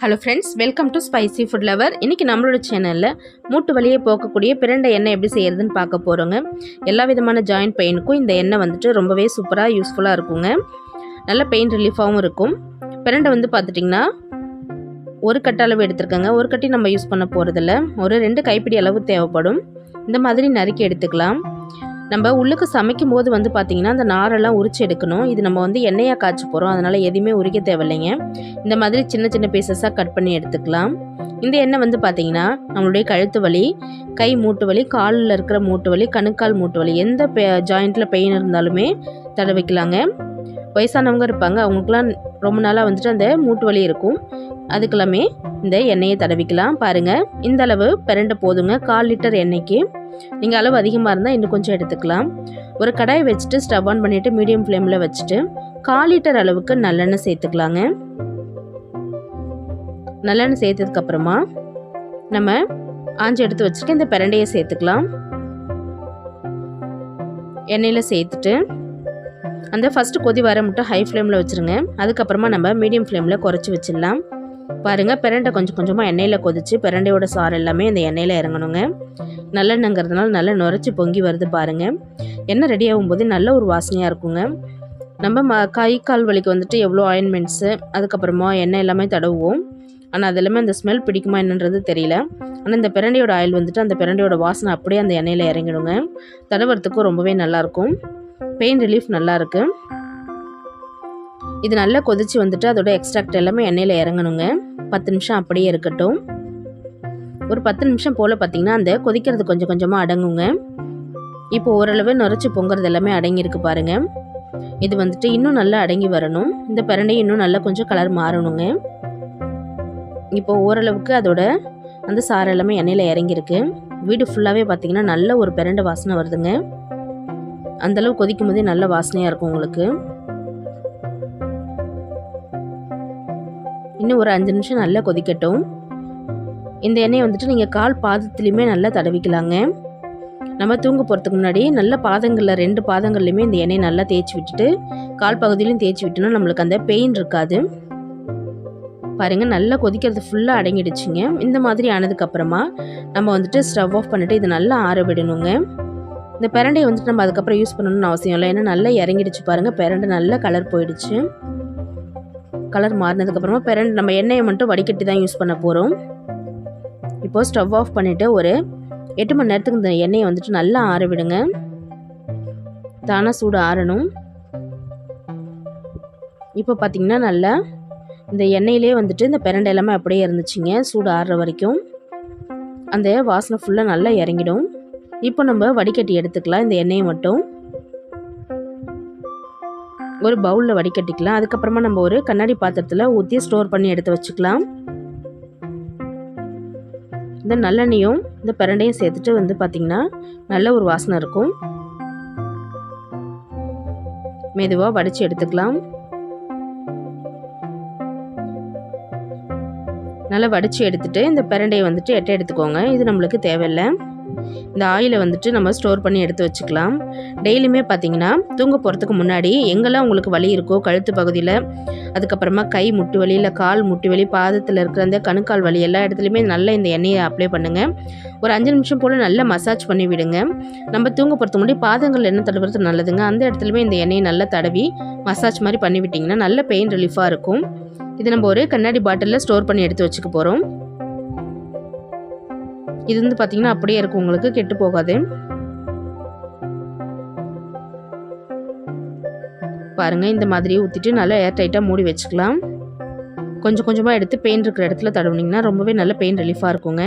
Hello friends welcome to spicy food lover இன்றைக்கி நம்மளோட சேனலில் மூட்டு வலியை போக்கக்கூடிய பிரண்டை எண்ணெய் எப்படி செய்கிறதுன்னு பார்க்க போகிறோங்க எல்லா விதமான ஜாயிண்ட் பெயினுக்கும் இந்த எண்ணெய் வந்துட்டு ரொம்பவே சூப்பராக யூஸ்ஃபுல்லாக இருக்குங்க. நல்ல பெயின் ரிலீஃபாகவும் இருக்கும். பிரண்டை வந்து பார்த்துட்டிங்கன்னா ஒரு கட்ட அளவு எடுத்துருக்கோங்க. ஒரு கட்டி நம்ம யூஸ் பண்ண போகிறதில்ல ஒரு ரெண்டு கைப்பிடி அளவு தேவைப்படும். இந்த மாதிரி நறுக்கி எடுத்துக்கலாம். நம்ம உள்ளுக்கு சமைக்கும் போது வந்து பார்த்திங்கன்னா அந்த நாரெல்லாம் உரிச்சு எடுக்கணும். இது நம்ம வந்து எண்ணெயாக காய்ச்சி போகிறோம் அதனால் எதுவுமே உரிக்க தேவையில்லைங்க. இந்த மாதிரி சின்ன சின்ன பீசஸாக கட் பண்ணி எடுத்துக்கலாம். இந்த எண்ணெய் வந்து பார்த்திங்கன்னா நம்மளுடைய கழுத்து வலி கை மூட்டு வலி காலில் இருக்கிற மூட்டு வலி கணுக்கால் மூட்டு வலி எந்த பெ ஜாயிண்ட்டில் பெயின் இருந்தாலுமே தடவிக்கலாங்க. வயசானவங்க இருப்பாங்க. அவங்களுக்குலாம் ரொம்ப நாளாக வந்துட்டு அந்த மூட்டு வலி இருக்கும். அதுக்கெல்லாமே இந்த எண்ணெயை தடவிக்கலாம். பாருங்கள் இந்த அளவு பிரண்டை போதுங்க. கால் லிட்டர் எண்ணெய்க்கு. நீங்கள் அளவு அதிகமாக இருந்தால் இன்னும் கொஞ்சம் எடுத்துக்கலாம். ஒரு கடாயை வச்சுட்டு ஸ்டவ் ஆன் பண்ணிவிட்டு மீடியம் ஃப்ளேமில் வச்சுட்டு கால் லிட்டர் அளவுக்கு நல்லெண்ணெய் சேர்த்துக்கலாங்க. நல்லெண்ணெய் சேர்த்ததுக்கப்புறமா நம்ம ஆஞ்சி எடுத்து வச்சுட்டு இந்த பிரண்டையை சேர்த்துக்கலாம். எண்ணெயில் சேர்த்துட்டு அந்த ஃபஸ்ட்டு கொதி வர மட்டும் ஹை ஃப்ளேமில் வச்சுருங்க. அதுக்கப்புறமா நம்ம மீடியம் ஃப்ளேமில் குறைச்சி வச்சிடலாம். பாருங்கள் பிரண்டை கொஞ்சம் கொஞ்சமாக எண்ணெயில் கொதிச்சு பிரண்டையோட சாறு எல்லாமே இந்த எண்ணெயில் இறங்கணுங்க. நல்லெண்ணங்கிறதுனால நல்லா நுரைச்சி பொங்கி வருது பாருங்கள் எண்ணெய் ரெடி ஆகும்போது நல்ல ஒரு வாசனையாக இருக்குங்க. நம்ம ம கை கால் வலிக்கு வந்துட்டு எவ்வளோ ஆயின்மெண்ட்ஸு அதுக்கப்புறமா எண்ணெய் எல்லாமே தடவுவோம். ஆனால் அது எல்லாமே அந்த ஸ்மெல் பிடிக்குமா என்னன்றது தெரியல. ஆனால் இந்த பிரண்டையோட ஆயில் வந்துட்டு அந்த பிரண்டையோட வாசனை அப்படியே அந்த எண்ணெயில் இறங்கிடுங்க. தடவுறதுக்கும் ரொம்பவே நல்லாயிருக்கும் பெயின் ரிலீஃப் நல்லாயிருக்கு. இது நல்லா கொதிச்சு வந்துட்டு அதோட எக்ஸ்ட்ராக்ட் எல்லாமே எண்ணெயில் இறங்கணுங்க. பத்து நிமிஷம் அப்படியே இருக்கட்டும். ஒரு பத்து நிமிஷம் போல் பார்த்திங்கன்னா அந்த கொதிக்கிறது கொஞ்சம் கொஞ்சமாக அடங்குங்க. இப்போ ஓரளவு நுரைச்சி பொங்குறது எல்லாமே அடங்கியிருக்கு பாருங்க. இது வந்துட்டு இன்னும் நல்லா அடங்கி வரணும். இந்த பிரண்டை இன்னும் நல்லா கொஞ்சம் கலர் மாறணுங்க. இப்போ ஓரளவுக்கு அதோட அந்த சாறு எல்லாமே எண்ணெயில் இறங்கியிருக்கு. வீடு ஃபுல்லாகவே பார்த்தீங்கன்னா நல்ல ஒரு பிரண்டை வாசனை வருதுங்க. அந்தளவு கொதிக்கும் போதே நல்ல வாசனையாக இருக்கும் உங்களுக்கு. இன்னும் ஒரு அஞ்சு நிமிஷம் நல்லா கொதிக்கட்டும். இந்த எண்ணெயை வந்துட்டு நீங்கள் கால் பாதத்துலேயுமே நல்லா தடவிக்கலாங்க. நம்ம தூங்க போகிறதுக்கு முன்னாடி நல்ல பாதங்களில் ரெண்டு பாதங்கள்லையுமே இந்த எண்ணெயை நல்லா தேய்ச்சி விட்டுட்டு கால் பகுதியிலையும் தேய்ச்சி விட்டோன்னா நம்மளுக்கு அந்த பெயின் இருக்காது. பாருங்கள் நல்லா கொதிக்கிறது ஃபுல்லாக அடங்கிடுச்சுங்க. இந்த மாதிரி ஆனதுக்கப்புறமா நம்ம வந்துட்டு ஸ்டவ் ஆஃப் பண்ணிவிட்டு இதை நல்லா ஆற விடணுங்க. இந்த பிரண்டையை வந்துட்டு நம்ம அதுக்கப்புறம் யூஸ் பண்ணணும்னு அவசியம் இல்லை. ஏன்னா நல்லா இறங்கிடுச்சு பாருங்கள் பிரண்டை நல்ல கலர் போயிடுச்சு. கலர் மாறினதுக்கப்புறமா பிரண்டை நம்ம எண்ணெயை மட்டும் வடிகட்டி தான் யூஸ் பண்ண போகிறோம் இப்போது ஸ்டவ் ஆஃப் பண்ணிவிட்டு ஒரு எட்டு மணி நேரத்துக்கு இந்த எண்ணெயை வந்துட்டு நல்லா ஆற விடுங்க. தானாக சூடு ஆறணும். இப்போ பார்த்திங்கன்னா நல்லா இந்த எண்ணெயிலே வந்துட்டு இந்த பிரண்டை எல்லாமே அப்படியே இருந்துச்சுங்க. சூடு ஆறுற வரைக்கும். அந்த வாசனை ஃபுல்லாக நல்லா இறங்கிடும். இப்போ நம்ம வடிகட்டி எடுத்துக்கலாம். இந்த எண்ணெயை மட்டும் ஒரு பவுலில் வடிகட்டிக்கலாம். அதுக்கப்புறமா நம்ம ஒரு கண்ணாடி பாத்திரத்தில் ஊற்றி ஸ்டோர் பண்ணி எடுத்து வச்சுக்கலாம். இந்த நல்லெண்ணையும் இந்த பிரண்டையும் சேர்த்துட்டு வந்து பார்த்திங்கன்னா நல்ல ஒரு வாசனை இருக்கும். மெதுவாக வடித்து எடுத்துக்கலாம். நல்லா வடித்து எடுத்துகிட்டு இந்த பிரண்டையை வந்துட்டு எட்டை எடுத்துக்கோங்க. இது நம்மளுக்கு தேவையில்லை. இந்த ஆயிலை வந்துட்டு நம்ம ஸ்டோர் பண்ணி எடுத்து வச்சுக்கலாம். டெய்லியுமே பார்த்தீங்கன்னா தூங்க போகிறதுக்கு முன்னாடி எங்கெல்லாம் உங்களுக்கு வலி இருக்கோ கழுத்து பகுதியில் அதுக்கப்புறமா கை முட்டு வலி இல்லை கால் முட்டு வலி பாதத்தில் இருக்கிற அந்த கணுக்கால் வலி எல்லா இடத்துலையுமே நல்லா இந்த எண்ணெயை அப்ளை பண்ணுங்கள் ஒரு அஞ்சு நிமிஷம் போல் நல்லா மசாஜ் பண்ணி விடுங்க. நம்ம தூங்க போகிறதுக்கு முன்னாடி பாதங்கள் எண்ணெய் தடவுறது நல்லதுங்க. அந்த இடத்துலையுமே இந்த எண்ணெயை நல்லா தடவி மசாஜ் மாதிரி பண்ணி விட்டிங்கன்னா நல்ல பெயின் ரிலீஃபாக இருக்கும். இது நம்ம ஒரு கண்ணாடி பாட்டிலில் ஸ்டோர் பண்ணி எடுத்து வச்சுக்க போகிறோம் இது வந்து பார்த்தீங்கன்னா அப்படியே இருக்கும். உங்களுக்கு கெட்டு போகாது. பாருங்க இந்த மாதிரி ஊற்றிட்டு நல்லா ஏர் டைட்டாக மூடி வச்சுக்கலாம். கொஞ்சம் கொஞ்சமாக எடுத்து பெயின் இருக்கிற இடத்துல தடவுனீங்கன்னா ரொம்பவே நல்ல பெயின் ரிலீஃபாக இருக்குங்க.